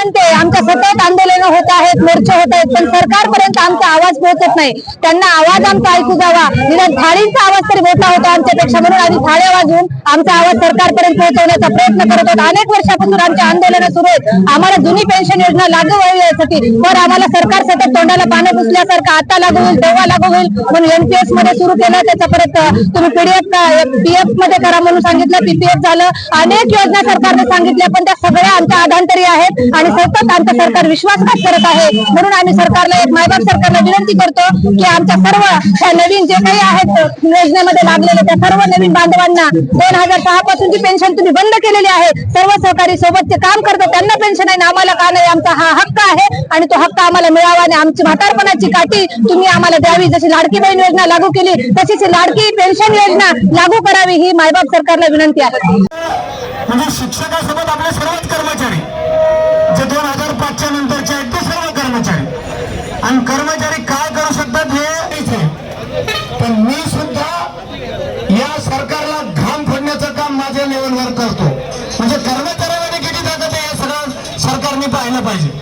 आमचं सतत आंदोलन होत आहेत मोर्चे होत आहेत पण सरकारपर्यंत आमचा आवाज पोहोचत नाही. त्यांना आवाज आमचा ऐकू जावा निदान थाळींचा आवाज तरी मोठा होता आमच्यापेक्षा म्हणून आम्ही थाळे वाजवून आमचा आवाज सरकारपर्यंत पोहोचवण्याचा प्रयत्न करत आहोत अनेक वर्षापासून आमचे आंदोलन सुरू आहेत. आम्हाला जुनी पेन्शन योजना लागू व्हावी यासाठी. पण आम्हाला सरकार सतत तोंडाला पानं पुसल्यासारखं आता लागू होईल तेव्हा लागू होईल. म्हणून एनपीएसमध्ये सुरू केलं त्याचा परत तुम्ही पीडीएफ पीएफमध्ये करा म्हणून सांगितलं. पीपीएफ झालं. अनेक योजना सरकारने सांगितल्या पण त्या सगळ्या आमच्या आधांतरी आहेत. आणि सतत आमचं सरकार विश्वासघात करत आहे. म्हणून आम्ही सरकारला एक मायबाप सरकारला विनंती करतो की आमच्या सर्व ह्या नवीन जे काही आहेत योजनेमध्ये लागलेले त्या सर्व नवीन बांधवांना दोन हजार सहा पासून जी पेन्शन तुम्ही बंद केलेली आहे सर्व सहकारी सोबतचे काम करतात त्यांना पेन्शन आहे ना आम्हाला का नाही? आमचा हा हक्क आहे आणि तो हक्क आम्हाला मिळावा आणि आमची म्हातारपणाची काठी तुम्ही आम्हाला द्यावी. जशी लाडकी बहीण योजना लागू केली तशीच लाडकी पेन्शन योजना लागू करावी ही मायबाप सरकारला विनंती आहे. म्हणजे शिक्षकासोबत आपले सर्वच कर्मचारी हजार नंतरचे आहेत ते सर्व कर्मचारी. आणि कर्मचारी काय करू शकतात हे इथे पण मी सुद्धा या सरकारला घाम फोडण्याचं काम माझ्या लेवलवर करतो. म्हणजे कर्मचाऱ्यामध्ये किती ताकद आहे हे सगळं सरकारने पाहिलं पाहिजे.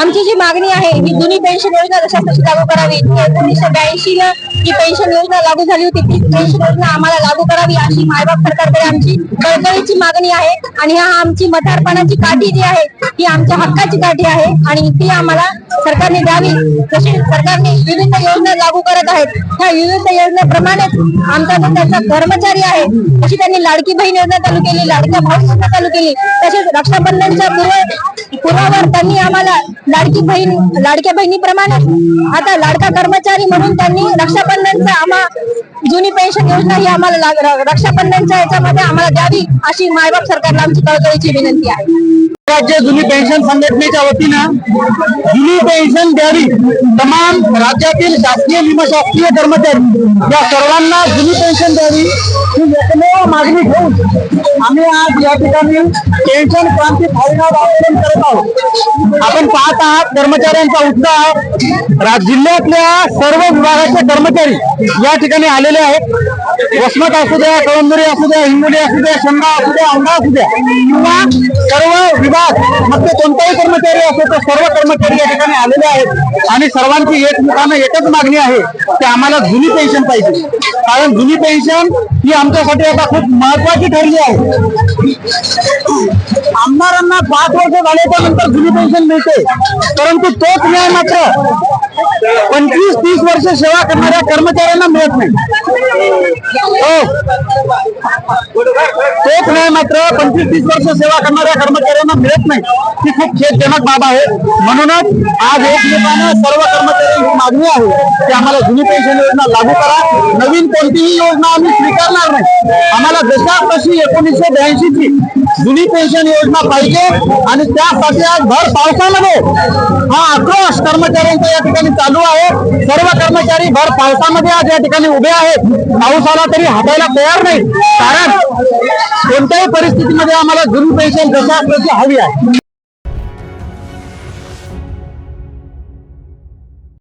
आमची जी मागणी आहे ही जुनी पेन्शन योजना जशा तशी लागू करावी. एकोणीसशे ब्याऐंशी ला जी पेन्शन योजना लागू झाली होती ती पेन्शन योजना आम्हाला लागू करावी अशी मायबाप सरकारकडे आमची कळकळीची मागणी आहे. आणि हा आमची मठारपणाची काठी जी आहे ती आमच्या हक्काची काठी आहे. आणि ती आम्हाला सरकारने द्यावी. जशी सरकारने विविध योजना लागू करत आहेत त्या विविध योजनेप्रमाणेच आमचा जो त्याचा कर्मचारी आहे तशी त्यांनी लाडकी बहीण योजना चालू केली लाडक्या भाऊ योजना चालू केली तसेच रक्षाबंधनच्या पूर्व पूर्वावर त्यांनी आम्हाला लाडकी बहीण लाडक्या बहिणीप्रमाणे आता लाडका कर्मचारी म्हणून त्यांनी रक्षाबंधनचा आम्हा जुनी पेन्शन योजना ही आम्हाला रक्षाबंधनच्या याच्यामध्ये आम्हाला द्यावी अशी मायबाप सरकारला आमची कळकळीची विनंती आहे. राज्य जुनी पेन्शन संघटनेच्या वतीनं जुनी पेन्शन द्यावी तमाम राज्यातील शासकीय निमशासकीय कर्मचारी या सर्वांना जुनी पेन्शन द्यावी ही एकमेव मागणी घेऊन आम्ही आज या ठिकाणी पेन्शन क्रांती फायनावर आंदोलन करत आहोत. आपण पाहत आहात कर्मचाऱ्यांचा उत्साह. जिल्ह्यातल्या सर्व विभागाचे कर्मचारी या ठिकाणी आलेले आहेत. वसमत असू द्या कळंदुरी असू द्या हिंगोली असू द्या शंगा असू द्या औंढा असू द्या. किंवा सर्व विभाग मग ते कोणताही कर्मचारी असो तर सर्व कर्मचारी या ठिकाणी आलेले आहेत. आणि सर्वांची एकमुखानं एकच मागणी आहे की आम्हाला जुनी पेन्शन पाहिजे. कारण जुनी पेन्शन ही आमच्यासाठी आता खूप महत्वाची ठरली आहे. आमदारांना पाच वर्ष झाल्याच्यानंतर जुनी पेन्शन मिळते. परंतु तोच न्याय मात्र पंचवीस तीस वर्ष सेवा करणाऱ्या कर्मचाऱ्यांना मिळत नाही. हो. तोच नाही मात्र पंचवीस तीस वर्ष सेवा करणाऱ्या कर्मचाऱ्यांना मिळत नाही. ती खूप खेदजनक बाब आहे. म्हणूनच आज एकमेकानं सर्व कर्मचारी ही मागणी आहे की आम्हाला जुनी पेन्शन योजना लागू करा. नवीन कोणतीही योजना आम्ही स्वीकारणार नाही. आम्हाला जशा तशी एकोणीसशे ब्याऐंशी ची जुनी पेन्शन योजना पाहिजे आणि त्यासाठी आज भर पावसामध्ये हा आक्रोश कर्मचाऱ्यांचा या ठिकाणी चालू आहे. सर्व कर्मचारी भर पावसामध्ये आज या ठिकाणी उभे आहेत. पाऊस आला तरी हातायला तयार नाही कारण कोणत्याही परिस्थितीमध्ये आम्हाला जुनी पेन्शन जशा तशी हवी आहे?